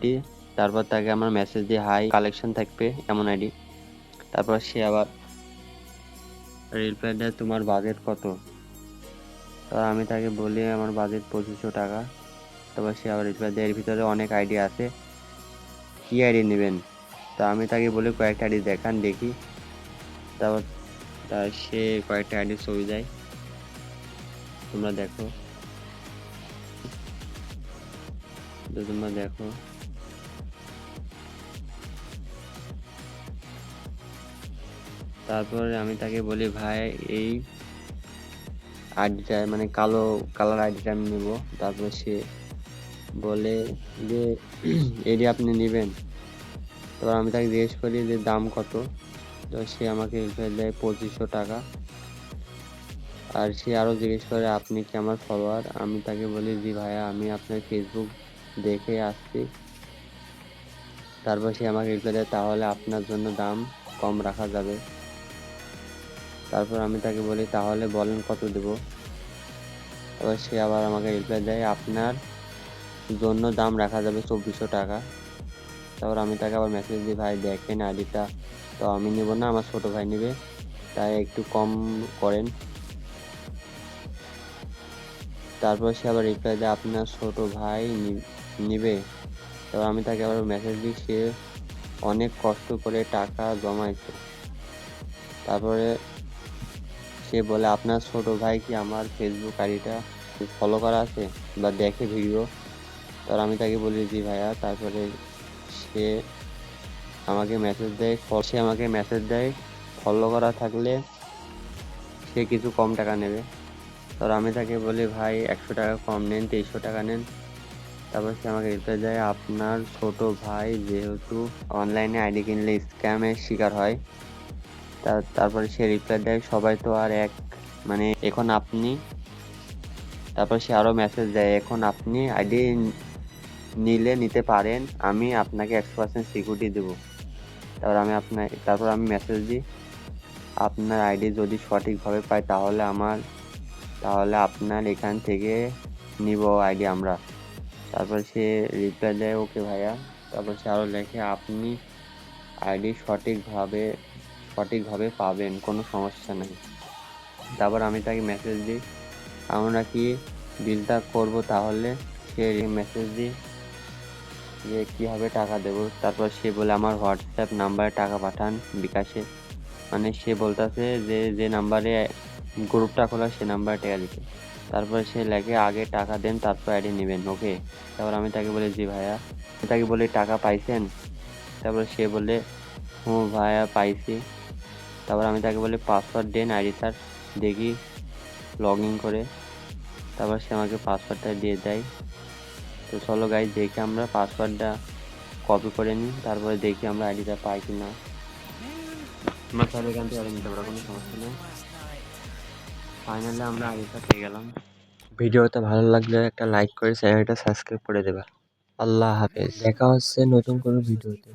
দিই তারপর তাকে আমার মেসেজ দিয়ে হাই কালেকশন থাকবে এমন আইডি তারপর সে আবার রিপ্লাই দেয় তোমার বাজেট কত? তারপর আমি তাকে বলি আমার বাজেট পঁচিশশো টাকা। তারপর সে আবার রিপ্লাই দেয় এর ভিতরে অনেক আইডি আছে। কী আইডি নেবেন? তা আমি তাকে বলি কয়েকটা আইডি দেখান, দেখি। তারপর সে কয়েকটা আইডি ছবি দেয়। তোমরা দেখো। তো তোমরা দেখো। তারপরে আমি তাকে বলি, ভাই, এই আইডিটা মানে কালো কালার আইডিটা আমি নেব। তারপরে সে বলে যে এটি আপনি নেবেন। তারপর আমি তাকে জিজ্ঞেস করি যে, দাম কত? তো সে আমাকে দেয় পঁচিশশো টাকা। আর সে আরও জিজ্ঞেস করে, আপনি কি আমার ফলোয়ার? আমি তাকে বলি, জি ভাইয়া, আমি আপনার ফেসবুক দেখে আসছি। তারপর সে আমাকে রিপ্লাই দেয় তাহলে আপনার জন্য দাম কম রাখা যাবে। তারপর আমি তাকে বলি, তাহলে বলেন কত দেব? এবার সে আবার আমাকে রিপ্লাই দেয়, আপনার জন্য দাম রাখা যাবে চব্বিশশো টাকা। তারপর আমি তাকে আবার মেসেজ দিই, ভাই, দেখেন আইডিটা তো আমি নেব না, আমার ছোট ভাই নেবে, তাই একটু কম করেন। তারপর সে আবার রিপ্লাই দেয়, আপনার ছোট ভাই নিবে। তারপর আমি তাকে আবার মেসেজ দিই, সে অনেক কষ্ট করে টাকা জমাইছে। তারপরে সে বলে, আপনার ছোট ভাই কি আমার ফেসবুক আইডিটা ফলো করা আছে বা দেখে ভিডিও তারপর আমি তাকে বলি, জি ভাইয়া। তারপরে সে আমাকে মেসেজ দেয় সে আমাকে মেসেজ দেয় ফলো করা থাকলে সে কিছু কম টাকা নেবে। তারপর আমি তাকে বলি, ভাই, একশো টাকা কম নেন, তেইশশো টাকা নেন। তারপর সে আমাকে রিপ্লাই দেয়, আপনার ছোট ভাই যেহেতু অনলাইনে আইডি কিনলে স্ক্যামের শিকার হয়। তার তারপরে সে রিপ্লাই দেয়, সবাই তো আর এক মানে এখন আপনি? তারপর সে আরও মেসেজ দেয়, এখন আপনি আইডি নিলে নিতে পারেন, আমি আপনাকে একশো পার্সেন্ট সিকিউরিটি দেবো। তারপর আমি আপনার, তারপর আমি মেসেজ দিই, আপনার আইডি যদি সঠিকভাবে পাই তাহলে আমার, তাহলে আপনার এখান থেকে নিব আইডি আমরা। তারপর সে রিপ্লাই দেয়, ওকে ভাইয়া। তারপর সে আরও লেখে, আপনি আইডি সঠিকভাবে সঠিকভাবে পাবেন, কোনো সমস্যা নেই। তারপর আমি তাকে মেসেজ দিই, আমরা কি বিলটা করব তাহলে? সে মেসেজ দিই, যে কীভাবে টাকা দেবো? তারপর সে বলে, আমার হোয়াটসঅ্যাপ নাম্বারে টাকা পাঠান বিকাশে। মানে সে বলতেছে যে যে নাম্বারে গ্রুপটা খোলা সে নাম্বারে টাকা দিতে। তারপর সে লেখে, আগে টাকা দেন, তারপর আইডি নেবেন। ওকে? তারপর আমি তাকে বলি, জি ভাইয়া। তাকে বলি, টাকা পাইছেন? তারপর সে বলে হুম ভাইয়া, পাইছি। তারপর আমি তাকে বলি, পাসওয়ার্ড দেন, আইডি স্যার দেখি লগ ইন করে। তারপর সে আমাকে পাসওয়ার্ডটা দিয়ে দেয়। তো চলো গাই দেখি আমরা পাসওয়ার্ডটা কপি করে নিই, তারপরে দেখি আমরা আইডিটা পাই কি না আমার তাহলে এখান থেকে নিতে পারব, কোনো সমস্যা নেই। ফাইনালি আমরা আইডিটা পেয়ে গেলাম। ভিডিওটা ভালো লাগলে একটা লাইক করে চ্যানেলটা সাবস্ক্রাইব করে দেবা। আল্লাহ হাফেজ। দেখা হচ্ছে নতুন কোনো ভিডিওতে।